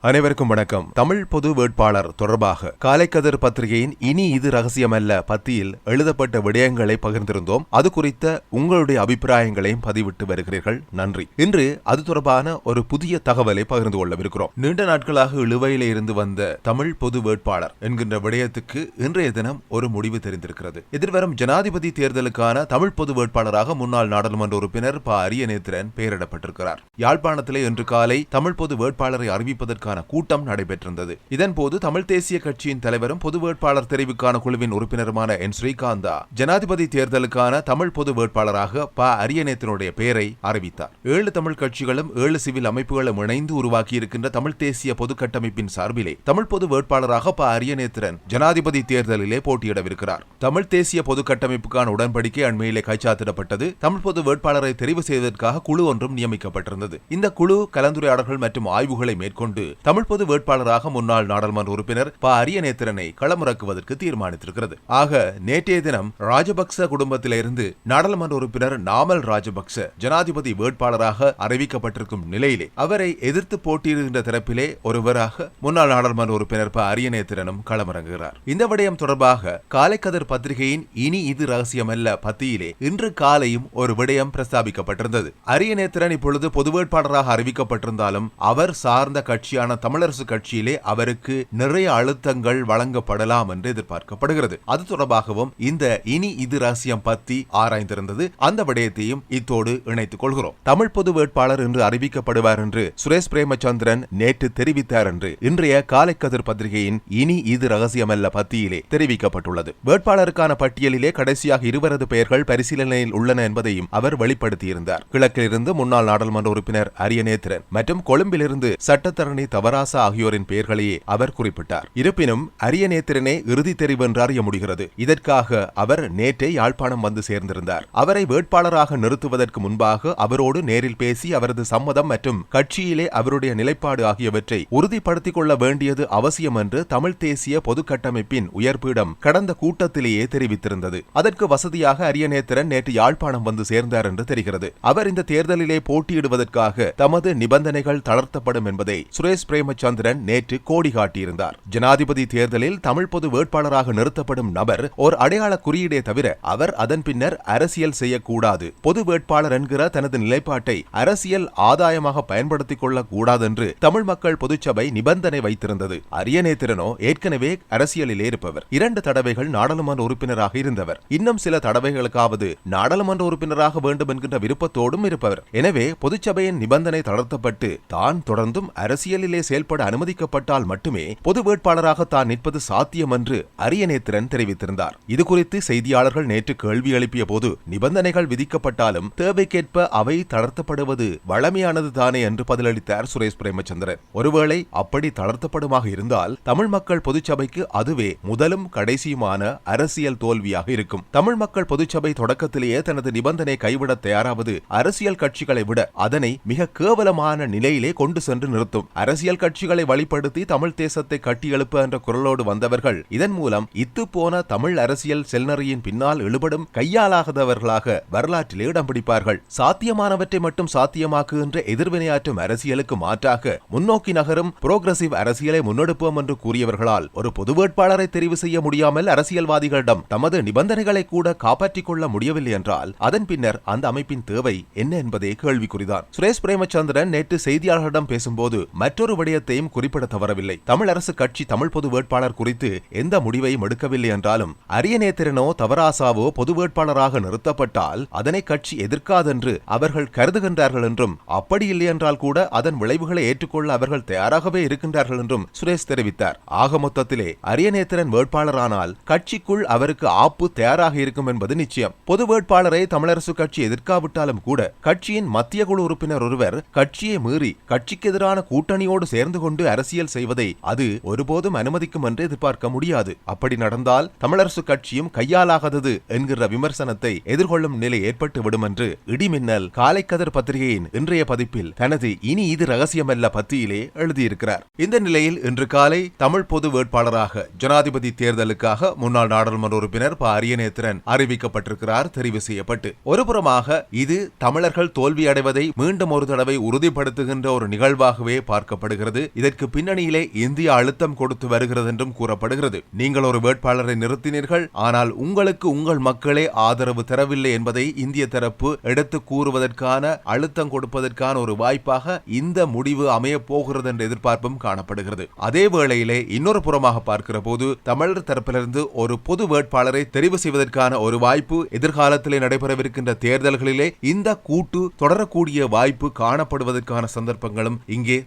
அனைவருக்கும் வணக்கம். தமிழ் பொது வேட்பாளர் தொடர்பாக காலைக்கதிர் பத்திரிகையின் இனி இது ரகசியமல்ல பத்தியில் எழுதப்பட்ட விடயங்களை பகிர்ந்திருந்தோம். அது குறித்த உங்களுடைய அபிப்பிராயங்களையும் பதிவிட்டு வருகிறீர்கள். நன்றி. இன்று அது தொடர்பான ஒரு புதிய தகவலை பகிர்ந்து கொள்ளவிருக்கிறோம். நீண்ட நாட்களாக இழுவையில இருந்து வந்த தமிழ் பொது வேட்பாளர் என்கின்ற விடயத்துக்கு இன்றைய தினம் ஒரு முடிவு தெரிந்திருக்கிறது. எதிர்வரும் ஜனாதிபதி தேர்தலுக்கான தமிழ் பொது வேட்பாளராக முன்னாள் நாடாளுமன்ற உறுப்பினர் ப அரியநேத்திரன் பெயரிடப்பட்டிருக்கிறார். யாழ்ப்பாணத்திலே இன்று காலை தமிழ் பொது வேட்பாளரை அறிவிப்பதற்கு தெரிவுக்கான கூட்டம் நடைபெற்றிருந்தது. இதன்போது தமிழ் தேசிய கட்சியின் தலைவரும் பொது வேட்பாளர் தெரிவுக்கான குழுவின் உறுப்பினருமான என். ஸ்ரீகாந்தா ஜனாதிபதி தேர்தலுக்கான தமிழ் பொது வேட்பாளராக ப. அரியநேத்தினுடைய பெயரை அறிவித்தார். ஏழு தமிழ் கட்சிகளும் ஏழு சிவில் அமைப்புகளும் இணைந்து உருவாக்கியிருக்கின்ற தமிழ் தேசிய பொது கட்டமைப்பின் சார்பிலே தமிழ் பொது வேட்பாளராக ப. அரியநேத்திரன் ஜனாதிபதி தேர்தலிலே போட்டியிடவிருக்கிறார். தமிழ் தேசிய பொது கட்டமைப்புக்கான உடன்படிக்கை அண்மையிலே கைச்சாத்திடப்பட்டது. தமிழ் பொது வேட்பாளரை தெரிவு செய்வதற்காக குழு ஒன்றும் நியமிக்கப்பட்டிருந்தது. இந்த குழு கலந்துரையாடல்கள் மற்றும் ஆய்வுகளை மேற்கொண்டு தமிழ் பொது வேட்பாளராக முன்னாள் நாடாளுமன்ற உறுப்பினர் ப. அரியநேத்திரனை களமிறக்குவதற்கு தீர்மானித்திருக்கிறது. ஆக நேற்றைய தினம் ராஜபக்ச குடும்பத்திலிருந்து நாடாளுமன்ற உறுப்பினர் நாமல் ராஜபக்ச ஜனாதிபதி வேட்பாளராக அறிவிக்கப்பட்டிருக்கும் நிலையிலே அவரை எதிர்த்து போட்டியிடுகின்ற தரப்பிலே ஒருவராக முன்னாள் நாடாளுமன்ற உறுப்பினர் ப. அரியநேத்திரனும் களமிறங்குகிறார். இந்த விடயம் தொடர்பாக காலைக்கதிர் பத்திரிகையின் இனி இது ரகசியமல்ல பத்தியிலே இன்று காலையும் ஒரு விடயம் பிரஸ்தாபிக்கப்பட்டிருந்தது. அரியநேத்திரன் இப்பொழுது பொது வேட்பாளராக அறிவிக்கப்பட்டிருந்தாலும் அவர் சார்ந்த கட்சியான தமிழரசு கட்சியிலே அவருக்கு நிறைய அழுத்தங்கள் வழங்கப்படலாம் என்று எதிர்பார்க்கப்படுகிறது. அது தொடர்பாகவும் இந்த இனி இது ரகசியம் பத்தி ஆராய்ந்திருந்தது. அந்த விடயத்தையும் இத்தோடு இணைத்துக் கொள்கிறோம். தமிழ் பொது வேட்பாளர் என்று அறிவிக்கப்படுவார் என்று சுரேஷ் பிரேமச்சந்திரன் நேற்று தெரிவித்தார் என்று இன்றைய காலைக்கதிர் பத்திரிகையின் இனி இது ரகசியமல்ல பத்தியிலே தெரிவிக்கப்பட்டுள்ளது. வேட்பாளருக்கான பட்டியலிலே கடைசியாக இருவரது பெயர்கள் பரிசீலனையில் உள்ளன என்பதையும் அவர் வெளிப்படுத்தியிருந்தார். கிழக்கிலிருந்து முன்னாள் நாடாளுமன்ற உறுப்பினர் அரியநேத்திரன் மற்றும் கொழும்பிலிருந்து சட்டத்தரணி தவராசா ஆகியோரின் பெயர்களையே அவர் குறிப்பிட்டார். இருப்பினும் அரியநேத்திரனே இறுதி தெரிவு அறிய முடிகிறது. இதற்காக அவர் நேற்றே யாழ்ப்பாணம் வந்து சேர்ந்திருந்தார். அவரை வேட்பாளராக நிறுத்துவதற்கு முன்பாக அவரோடு நேரில் பேசி அவரது சம்மதம் மற்றும் கட்சியிலே அவருடைய நிலைப்பாடு ஆகியவற்றை உறுதிப்படுத்திக் கொள்ள வேண்டியது அவசியம் என்று தமிழ் தேசிய பொது கட்டமைப்பின் உயர்பீடம் கடந்த கூட்டத்திலேயே தெரிவித்திருந்தது. அதற்கு வசதியாக அரியநேத்திரன் நேற்று யாழ்ப்பாணம் வந்து சேர்ந்தார் என்று தெரிகிறது. அவர் இந்த தேர்தலிலே போட்டியிடுவதற்காக தமது நிபந்தனைகள் தளர்த்தப்படும் என்பதை சுரேஷ் பிரேமச்சந்திரன் நேற்று கோடி காட்டியிருந்தார். ஜனாதிபதி தேர்தலில் தமிழ் பொது வேட்பாளராக நிறுத்தப்படும் நபர் ஓர் அடையாள குறியீடே தவிர அவர் அதன் பின்னர் அரசியல் செய்யக்கூடாது. பொது வேட்பாளர் என்கிற தனது நிலைப்பாட்டை அரசியல் ஆதாயமாக பயன்படுத்திக் கொள்ளக் கூடாதென்று தமிழ் மக்கள் பொதுச்சபை நிபந்தனை வைத்திருந்தது. அரியநேத்திரனோ ஏற்கனவே அரசியலில் இருப்பவர். இரண்டு தடவைகள் நாடாளுமன்ற உறுப்பினராக இருந்தவர். இன்னும் சில தடவைகளுக்காவது நாடாளுமன்ற உறுப்பினராக வேண்டும் என்கின்ற விருப்பத்தோடும் இருப்பவர். எனவே பொதுச்சபையின் நிபந்தனை தளர்த்தப்பட்டு தான் தொடர்ந்தும் அரசியலிலே செயல்பட அனுமதிக்கப்பட்டால் மட்டுமே பொது வேட்பாளராக தான் நிற்பது சாத்தியம் என்று அரியநேத்திரன் தெரிவித்திருந்தார். இதுகுறித்து செய்தியாளர்கள் நேற்று கேள்வி எழுப்பிய போது நிபந்தனைகள் விதிக்கப்பட்டாலும் தேவைக்கேற்ப அவை தளர்த்தப்படுவது வழமையானது தானே என்று பதிலளித்தார் சுரேஷ் பிரேமச்சந்திரன். ஒருவேளை அப்படி தளர்த்தப்படுமாக இருந்தால் தமிழ் மக்கள் பொதுச்சபைக்கு அதுவே முதலும் கடைசியுமான அரசியல் தோல்வியாக இருக்கும். தமிழ் மக்கள் பொதுச்சபை தொடக்கத்திலேயே தனது நிபந்தனை கைவிட தயாராவது அரசியல் கட்சிகளை விட அதனை மிக கேவலமான நிலையிலே கொண்டு சென்று நிறுத்தும். அரசியல் கட்சிகளை வழிப்படுத்தி தமிழ் தேசத்தை கட்டியெழுப்ப என்ற குரலோடு வந்தவர்கள் இதன் மூலம் இத்து போன தமிழ் அரசியல் செல்நறியின் பின்னால் இழுபடும் கையாலாகாதவர்களாக வரலாற்றிலே இடம் பிடிப்பார்கள். சாத்தியமானவற்றை மட்டும் சாத்தியமாக்குகின்ற எதிர்வினையாற்றும் அரசியலுக்கு மாற்றாக முன்னோக்கி நகரும் புரோகிரசிவ் அரசியலை முன்னெடுப்போம் என்று கூறியவர்களால் ஒரு பொது வேட்பாளரை தெரிவு செய்ய முடியாமல் அரசியல்வாதிகளிடம் தமது நிபந்தனைகளை கூட காப்பாற்றிக் கொள்ள முடியவில்லை என்றால் அதன் பின்னர் அந்த அமைப்பின் தேவை என்ன என்பதே கேள்விக்குறிதான். சுரேஷ் பிரேமச்சந்திரன் நேற்று செய்தியாளர்களிடம் பேசும்போது மற்றொரு விடயத்தையும் குறிப்பிட தவறவில்லை. தமிழ் அரசு கட்சி தமிழ் பொது வேட்பாளர் குறித்து எந்த முடிவையும் எடுக்கவில்லை என்றாலும் அரியநேத்திரனோ தவராசாவோ பொது வேட்பாளராக நிறுத்தப்பட்டால் அதனை கட்சி எதிர்க்காதென்று அவர்கள் கருதுகின்றார்கள் என்றும் அப்படி இல்லை என்றால் கூட அதன் விளைவுகளை ஏற்றுக்கொள்ள அவர்கள் தயாராகவே இருக்கின்றார்கள் என்றும் சுரேஷ் தெரிவித்தார். ஆக மொத்தத்திலே அரியநேத்திரன் வேட்பாளரானால் கட்சிக்குள் அவருக்கு ஆப்பு தயாராக இருக்கும் என்பது நிச்சயம். பொது வேட்பாளரை தமிழரசு கட்சி எதிர்க்காவிட்டாலும் கூட கட்சியின் மத்திய குழு உறுப்பினர் ஒருவர் கட்சியை மீறி கட்சிக்கு எதிரான கூட்டணியோடு சேர்ந்து கொண்டு அரசியல் செய்வதை அது ஒருபோதும் அனுமதிக்கும் என்று எதிர்பார்க்க முடியாது. அப்படி நடந்தால் தமிழரசு கட்சியும் கையாலாகாதது என்கிற விமர்சனத்தை எதிர்கொள்ளும் நிலை ஏற்பட்டுவிடும் என்று இடிமின்னல் காலைக்கதிர் பத்திரிகையின் இன்றைய பதிப்பில் தனது இனி இது ரகசியமல்ல பத்தியிலே எழுதியிருக்கிறார். இந்த நிலையில் இன்று காலை தமிழ் பொது வேட்பாளராக ஜனாதிபதி தேர்தலுக்காக முன்னாள் நாடாளுமன்ற உறுப்பினர் ப. அரியநேத்திரன் அறிவிக்கப்பட்டிருக்கிறார் தெரிவு செய்யப்பட்டு. ஒருபுறமாக இது தமிழர்கள் தோல்வி அடைவதை மீண்டும் ஒரு தடவை உறுதிப்படுத்துகின்ற ஒரு நிகழ்வாகவே பார்க்கப்படும் கூறப்படுகிறது இதற்கு பின்னணியிலே இந்தியா அழுத்தம் கொடுத்து வருகிறது என்றும் கூறப்படுகிறது. நீங்கள் ஒரு வேட்பாளரை நிறுத்தினீர்கள் ஆனால் உங்களுக்கு உங்கள் மக்களே ஆதரவு தரவில்லை என்பதை இந்திய தரப்பு எடுத்து கூறுவதற்கான அழுத்தம் கொடுப்பதற்கான ஒரு வாய்ப்பாக இந்த முடிவு அமையப்போகிறது என்ற எதிர்பார்ப்பும் காணப்படுகிறது. அதே வேளையிலே இன்னொரு புறமாக பார்க்கிற போது தமிழர் தரப்பிலிருந்து ஒரு பொது வேட்பாளரை தெரிவு செய்வதற்கான ஒரு வாய்ப்பு எதிர்காலத்திலே நடைபெறவிருக்கின்ற தேர்தல்களிலே இந்த கூட்டு தொடரக்கூடிய வாய்ப்பு காணப்படுவதற்கான சந்தர்ப்பங்களும் இங்கே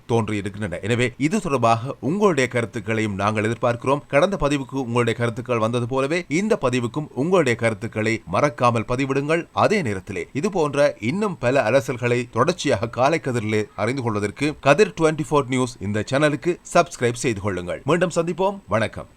இருக்கின்றன எனவே இது தொடர்பாக உங்களுடைய கருத்துக்களையும் நாங்கள் எதிர்பார்க்கிறோம். கடந்த பதிவுக்கு உங்களுடைய கருத்துக்கள் வந்தது போலவே இந்த பதிவுக்கும் உங்களுடைய கருத்துக்களை மறக்காமல் பதிவிடுங்கள். அதே நேரத்திலே இது போன்ற இன்னும் பல அரசல்களை தொடர்ச்சியாக காலை கதிரிலே அறிந்து கொள்வதற்கு கதிர் டுவெண்டி நியூஸ் இந்த சேனலுக்கு சப்ஸ்கிரைப் செய்து கொள்ளுங்கள். மீண்டும் சந்திப்போம். வணக்கம்.